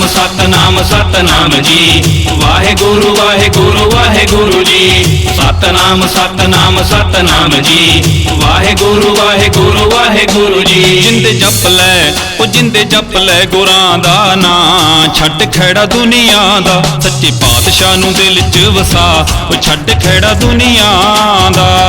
ਸਤਨਾਮ ਜੀ। ਵਾਹਿਗੁਰੂ ਵਾਹਿਗੁਰੂ ਵਾਹਿਗੁਰੂ ਜੀ। ਸਤਨਾਮ ਸਤਨਾਮ ਸਤਨਾਮ ਜੀ। ਵਾਹਿਗੁਰੂ ਵਾਹਿਗੁਰੂ ਵਾਹਿਗੁਰੂ ਜੀ। ਜਿੰਦ ਜਪ ਲੈ, ਉਹ ਜਿੰਦ ਜਪ ਲੈ ਗੁਰਾਂ ਦਾ ਨਾਂ। ਛੱਡ ਖੜਾ ਦੁਨੀਆ ਦਾ, ਸੱਚੇ ਪਾਤਸ਼ਾਹ ਨੂੰ ਦਿਲ 'ਚ ਵਸਾ। ਉਹ ਛੱਡ ਖੜਾ ਦੁਨੀਆ ਦਾ।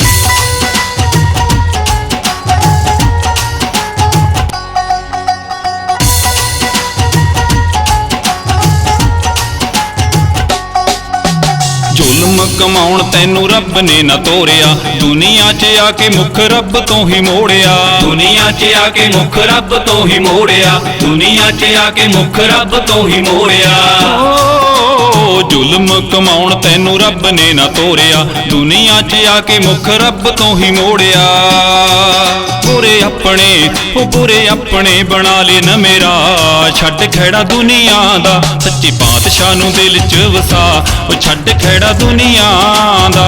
ਕਮਾਉਣ ਤੈਨੂੰ ਰੱਬ ਨੇ ਨਾ ਤੋਰਿਆ। ਦੁਨੀਆ 'ਚ ਆ ਕੇ ਮੁਖ ਰੱਬ ਤੋਂ ਹੀ ਮੋੜਿਆ। ਦੁਨੀਆ 'ਚ ਆ ਕੇ ਮੁਖ ਰੱਬ ਤੋਂ ਹੀ ਮੋੜਿਆ। ਦੁਨੀਆ 'ਚ ਆ ਕੇ ਮੁਖ ਰੱਬ ਤੋਂ ਹੀ ਮੋੜਿਆ। ਜ਼ੁਲਮ ਕਮਾਉਣ ਤੈਨੂੰ ਰੱਬ ਨੇ ਨਾ ਤੋਰਿਆ। ਦੁਨੀਆ 'ਚ ਆ ਕੇ ਮੁਖ ਰੱਬ ਤੋਂ ਹੀ ਮੋੜਿਆ। ਬੁਰੇ ਆਪਣੇ, ਉਹ ਬੁਰੇ ਆਪਣੇ ਬਣਾ ਲੈ ਨਾ ਮੇਰਾ। ਛੱਡ ਖੜਾ ਦੁਨੀਆ ਦਾ, ਸੱਚੇ ਪਾਤਸ਼ਾਹ ਨੂੰ ਦਿਲ 'ਚ ਵਸਾ। ਉਹ ਛੱਡ ਖੜਾ ਦੁਨੀਆ ਦਾ।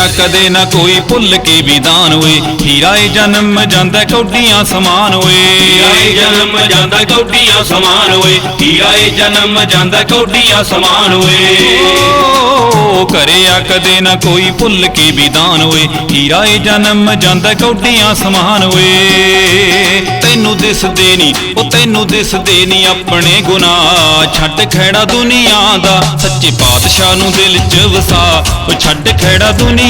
ਕਰਿਆ ਕਦੇ ਨਾ ਕੋਈ ਭੁੱਲ ਕੇ ਵਿਦਾਨ ਹੋਏ। ਹੀਰਾ ਏ ਜਨਮ ਜਾਂਦਾ ਕੌਡੀਆਂ ਸਮਾਨ ਹੋਏ। ਜਨਮ ਜਾਂਦਾ ਕੌਡੀਆਂ ਸਮਾਨ ਹੋਏ। ਹੀਰਾਏ ਜਨਮ ਜਾਂਦਾ ਕੌਡੀਆਂ ਸਮਾਨ ਹੋਏ। ਓ ਕਰਿਆ ਕਦੇ ਨਾ ਕੋਈ ਭੁੱਲ ਕੇ ਵਿਦਾਨ ਹੋਏ। ਹੀਰਾ ਏ ਜਨਮ ਜਾਂਦਾ ਕੌਡੀਆਂ ਸਮਾਨ ਹੋਏ। ਤੈਨੂੰ ਦਿਸਦੇ ਨਹੀਂ ਉਹ ਤੈਨੂੰ ਦਿਸਦੇ ਨਹੀਂ ਆਪਣੇ ਗੁਨਾਹ। ਛੱਡ ਖੜਾ ਦੁਨੀਆ ਦਾ ਸੱਚੇ ਪਾਤਸ਼ਾਹ ਨੂੰ ਦਿਲ 'ਚ ਵਸਾ। ਉਹ ਛੱਡ ਖੜਾ ਦੁਨੀਆ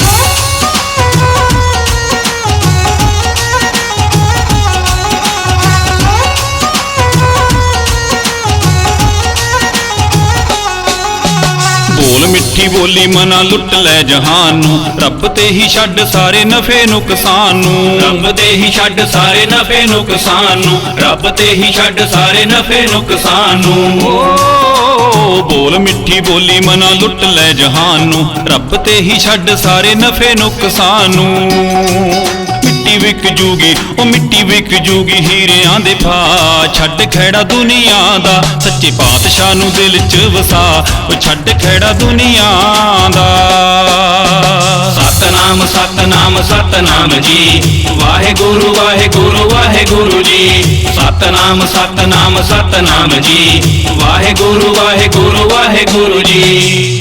ਮਿੱਠੀ ਬੋਲੀ ਮਨਾ ਲੁੱਟ ਲੈ ਜਹਾਨ ਨੂੰ। ਰੱਬ ਤੇ ਹੀ ਛੱਡ ਸਾਰੇ ਨਫੇ ਨੁਕਸਾਨ ਨੂੰ। ਰੱਬ ਤੇ ਹੀ ਛੱਡ ਸਾਰੇ ਨਫੇ ਨੁਕਸਾਨ ਨੂੰ। ਰੱਬ ਤੇ ਹੀ ਛੱਡ ਸਾਰੇ ਨਫੇ ਨੁਕਸਾਨ ਨੂੰ। ਬੋਲ ਮਿੱਠੀ ਬੋਲੀ ਮਨਾ ਲੁੱਟ ਲੈ ਜਹਾਨ ਨੂੰ। ਰੱਬ ਤੇ ਹੀ ਛੱਡ ਸਾਰੇ ਨਫੇ ਨੁਕਸਾਨ ਨੂੰ। ਮਿੱਟੀ ਵਿਕ ਜੂਗੀ, ਉਹ ਮਿੱਟੀ ਵਿਕ ਜੂਗੀ ਹੀਰਿਆਂ ਦੇ ਭਾ ਛੱਡ ਖੜਾ ਦੁਨੀਆ ਦਾ, ਸੱਚੇ ਪਾਤਸ਼ਾਹ ਨੂੰ ਦਿਲ 'ਚ ਵਸਾ। ਉਹ ਛੱਡ ਖੜਾ ਦੁਨੀਆ ਦਾ। ਸਤਨਾਮ ਸਤਨਾਮ ਸਤਨਾਮ ਜੀ। ਵਾਹਿਗੁਰੂ ਵਾਹਿਗੁਰੂ ਵਾਹਿਗੁਰੂ ਜੀ। ਸਤਨਾਮ ਸਤਨਾਮ ਸਤਨਾਮ ਜੀ। ਵਾਹਿਗੁਰੂ ਵਾਹਿਗੁਰੂ ਵਾਹਿਗੁਰੂ ਜੀ।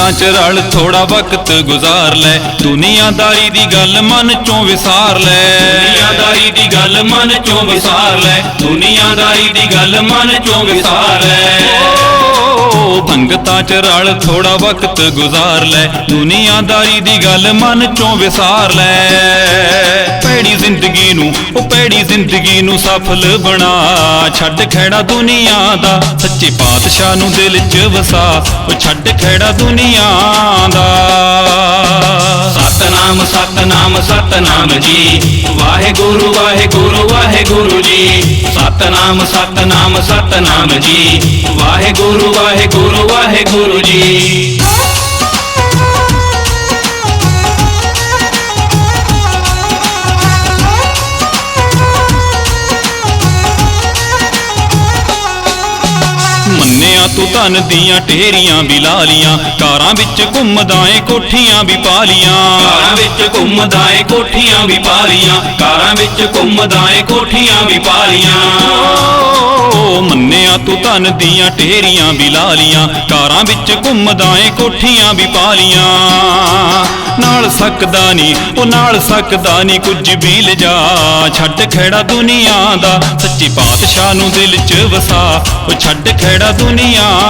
ਸੰਗਤਾਂ ਚ ਰਲ ਥੋੜਾ ਵਕਤ ਗੁਜ਼ਾਰ ਲੈ। ਦੁਨੀਆਦਾਰੀ ਦੀ ਗੱਲ ਮਨ ਚੋਂ ਵਿਸਾਰ ਲੈ। ਦੁਨੀਆਦਾਰੀ ਦੀ ਗੱਲ ਮਨ ਚੋਂ ਵਿਸਾਰ ਲੈ। ਦੁਨੀਆਦਾਰੀ ਦੀ ਗੱਲ ਮਨ ਚੋਂ ਵਿਸਾਰ ਲੈ। ਓ ਚ ਰਲ ਥੋੜਾ ਵਕਤ ਗੁਜ਼ਾਰ ਲੈ। ਦੁਨੀਆਦਾਰੀ ਦੀ ਗੱਲ ਮਨ ਚੋਂ ਵਿਸਾਰ ਲੈ। ਉਹ ਪੈੜੀ ਜ਼ਿੰਦਗੀ ਨੂੰ ਸਫਲ ਬਣਾ। ਛੱਡ ਖੜਾ ਦੁਨੀਆ ਦਾ, ਸੱਚੇ ਪਾਤਸ਼ਾਹ ਨੂੰ ਦਿਲ 'ਚ ਵਸਾ। ਉਹ ਛੱਡ ਖੜਾ ਦੁਨੀਆ ਦਾ। ਸਤਨਾਮ ਸਤਨਾਮ ਸਤਨਾਮ ਜੀ। ਵਾਹਿਗੁਰੂ ਵਾਹਿਗੁਰੂ ਵਾਹਿਗੁਰੂ ਜੀ। ਸਤਨਾਮ ਸਤਨਾਮ ਸਤਨਾਮ ਜੀ। ਵਾਹਿਗੁਰੂ ਵਾਹਿਗੁਰੂ ਵਾਹਿਗੁਰੂ ਜੀ। ਧਨ ਦੀਆਂ ਢੇਰੀਆਂ ਵੀ ਲਾ ਲੀਆਂ। ਕਾਰਾਂ ਵਿੱਚ ਘੁੰਮਦਾ ਏ ਕੋਠੀਆਂ ਵੀ ਪਾ ਲੀਆਂ। ਕਾਰਾਂ ਵਿੱਚ ਘੁੰਮਦਾ ਏ ਕੋਠੀਆਂ ਵੀ ਪਾ ਲੀਆਂ। ਕਾਰਾਂ ਵਿੱਚ ਘੁੰਮਦਾ ਏ ਕੋਠੀਆਂ ਵੀ ਪਾ ਲੀਆਂ। ਓ ਮੰਨਿਆ ਤੂੰ ਧਨ ਦੀਆਂ ਢੇਰੀਆਂ ਵੀ ਲਾ ਲੀਆਂ। ਕਾਰਾਂ ਵਿੱਚ ਘੁੰਮਦਾ ਏ ਕੋਠੀਆਂ ਵੀ ਪਾ ਲੀਆਂ। ਨਾਲ ਸਕਦਾ ਨਹੀਂ ਉਹ ਨਾਲ ਸਕਦਾ ਨਹੀਂ ਕੁਝ ਵੀ ਲਿਜਾ ਛੱਡ ਖੇੜਾ ਦੁਨੀਆ ਦਾ ਸੱਚੀ ਪਾਤਸ਼ਾਹ ਨੂੰ ਦਿਲ 'ਚ ਵਸਾ। ਉਹ ਛੱਡ ਖੇੜਾ ਦੁਨੀਆ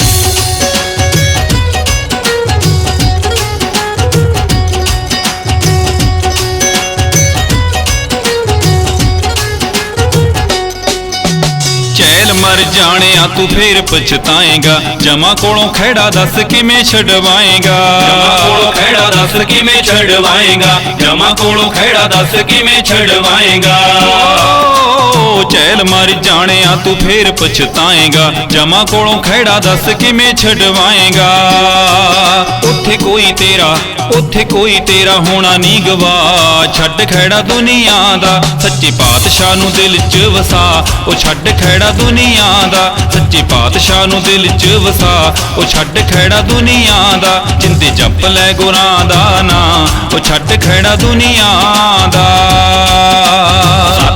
ਚੈਲ ਮਰ ਜਾਣਿਆ, ਤੂੰ ਫੇਰ ਪਛਤਾਏਗਾ। ਜਮਾ ਕੋਲੋਂ ਖੇੜਾ ਦੱਸ ਕਿਵੇਂ ਛਡਵਾਏਗਾ? ਜਮਾ ਕੋਲੋਂ ਖੇੜਾ ਦੱਸ ਕਿਵੇਂ ਛੜਵਾਏਗਾ ਜਮਾ ਕੋਲੋਂ ਖੇੜਾ ਦੱਸ ਕਿਵੇਂ ਛੜਵਾਏਗਾ ਚੈਲ ਮਰ ਜਾਣਿਆ, ਤੂੰ ਫੇਰ ਪਛਤਾਏਗਾ। ਜਮਾ ਕੋਲੋਂ ਖੇੜਾ ਦੱਸ ਕਿਵੇਂ ਛਡਵਾਏਗਾ? ਉੱਥੇ ਕੋਈ ਤੇਰਾ ਉੱਥੇ ਕੋਈ ਤੇਰਾ ਹੋਣਾ ਨਹੀਂ ਗਵਾ ਛੱਡ ਖੇੜਾ ਦੁਨੀਆ ਦਾ, ਸੱਚੇ ਪਾਤਸ਼ਾਹ ਨੂੰ ਦਿਲ 'ਚ ਵਸਾ। ਉਹ ਛੱਡ ਖੇੜਾ ਦੁਨੀਆ ਦਾ, ਸੱਚੇ ਪਾਤਸ਼ਾਹ ਨੂੰ ਦਿਲ 'ਚ ਵਸਾ। ਉਹ ਛੱਡ ਖੇੜਾ ਦੁਨੀਆ ਦਾ, ਜਿੰਦੇ ਜਪ ਲੈ ਗੁਰਾਂ ਦਾ ਨਾਂ। ਉਹ ਛੱਡ ਖੇੜਾ ਦੁਨੀਆ ਦਾ।